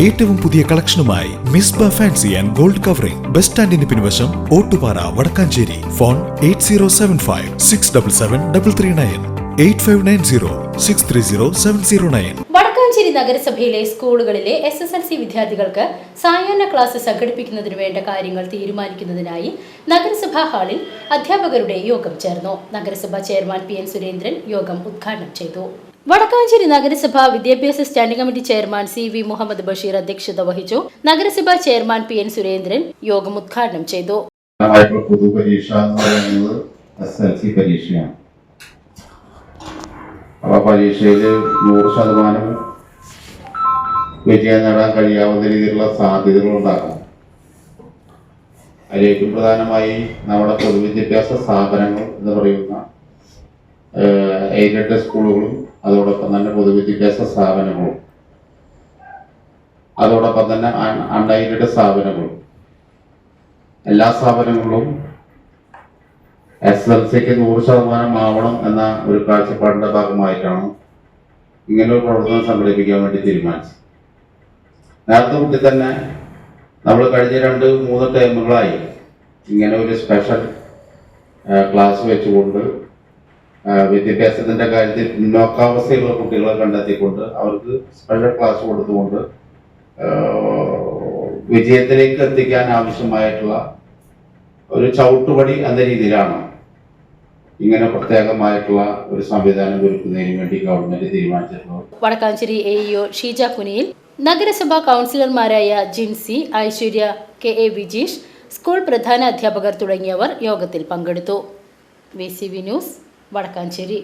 ഏറ്റവും പുതിയ കളക്ഷനുമായി Misba fancy and gold covering. Bus സ്റ്റാൻഡിന് പിൻവശം Ottupara Vadakkanchery. Phone eight zero seven five six double seven double three nine eight five nine zero six three zero seven zero nine. Vadakkanchery നഗരസഭയിലെ സ്കൂളുകളിലെ S S L C വിദ്യാർത്ഥികൾക്ക് സായാഹ്ന class സംഘടിപ്പിക്കുന്നതിന് വേണ്ട കാര്യങ്ങൾ തീരുമാനിക്കുന്നതിനായി നഗരസഭാ ഹാളിൽ അധ്യാപകരുടെ യോഗം ചേർന്നു. നഗരസഭാ ചെയർമാൻ പി എൻ സുരേന്ദ്രൻ യോഗം ഉദ്ഘാടനം ചെയ്തു. വടക്കാഞ്ചേരി നഗരസഭ വിദ്യാഭ്യാസ standing committee chairman C V Muhammad Basheer അധ്യക്ഷത വഹിച്ചു. നഗരസഭാ ചെയർമാൻ പി എൻ സുരേന്ദ്രൻ യോഗം ഉദ്ഘാടനം ചെയ്തു. പൊതുപരീക്ഷ എന്ന് പറയുന്നത് എസ് എൽ സി പരീക്ഷയാണ്. അപ്പൊ പരീക്ഷയിൽ നൂറ് ശതമാനം വിജയം നേടാൻ കഴിയാവുന്ന രീതിയിലുള്ള സാധ്യതകൾ ഉണ്ടാക്കണം. അതിൽ പ്രധാനമായി നമ്മുടെ പൊതുവിദ്യാഭ്യാസ സ്ഥാപനങ്ങൾ എന്ന് പറയുന്ന എയ്ഡഡ് സ്കൂളുകളും അതോടൊപ്പം തന്നെ പൊതുവിദ്യാഭ്യാസ സ്ഥാപനങ്ങളും. അതോടൊപ്പം തന്നെ അൺഎയ്ഡഡ് സ്ഥാപനങ്ങളും. എല്ലാ സ്ഥാപനങ്ങളും എസ് എൽ സിക്ക് നൂറ് ശതമാനം ആവണം എന്ന ഒരു കാഴ്ചപ്പാടിന്റെ ഭാഗമായിട്ടാണ് ഇങ്ങനെ ഒരു പ്രവർത്തനം സംഘടിപ്പിക്കാൻ വേണ്ടി തീരുമാനിച്ചത്. നേരത്തെ കൂട്ടി തന്നെ നമ്മൾ കഴിഞ്ഞ രണ്ട് മൂന്ന് ടൈമുകളായി ഇങ്ങനെ ഒരു സ്പെഷ്യൽ ക്ലാസ് വെച്ചുകൊണ്ട് വിദ്യാഭ്യാസത്തിന്റെ കാര്യത്തിൽ പിന്നോക്കാവസ്ഥയുള്ള കുട്ടികളെ കണ്ടെത്തിക്കൊണ്ട് അവർക്ക് സ്പെഷ്യൽ ക്ലാസ് കൊടുത്തുകൊണ്ട് വിജയത്തിലേക്ക് എത്തിക്കാൻ ആവശ്യമായിട്ടുള്ള ഒരു ചവിട്ടുപടി എന്ന രീതിയിലാണ് ഇങ്ങനെ പ്രത്യേകമായിട്ടുള്ള ഒരു സംവിധാനം ഒരുക്കുന്നതിന് വേണ്ടി ഗവൺമെന്റ് തീരുമാനിച്ചിട്ടുള്ളത്. വടക്കാഞ്ചേരി എ ഇഒ ഷീജ കുനിയിൽ നഗരസഭാ കൗൺസിലർമാരായ Jincy Aishwarya K A Vijeesh school പ്രധാന അധ്യാപകർ തുടങ്ങിയവർ യോഗത്തിൽ പങ്കെടുത്തു. V C V news Vadakkanchery.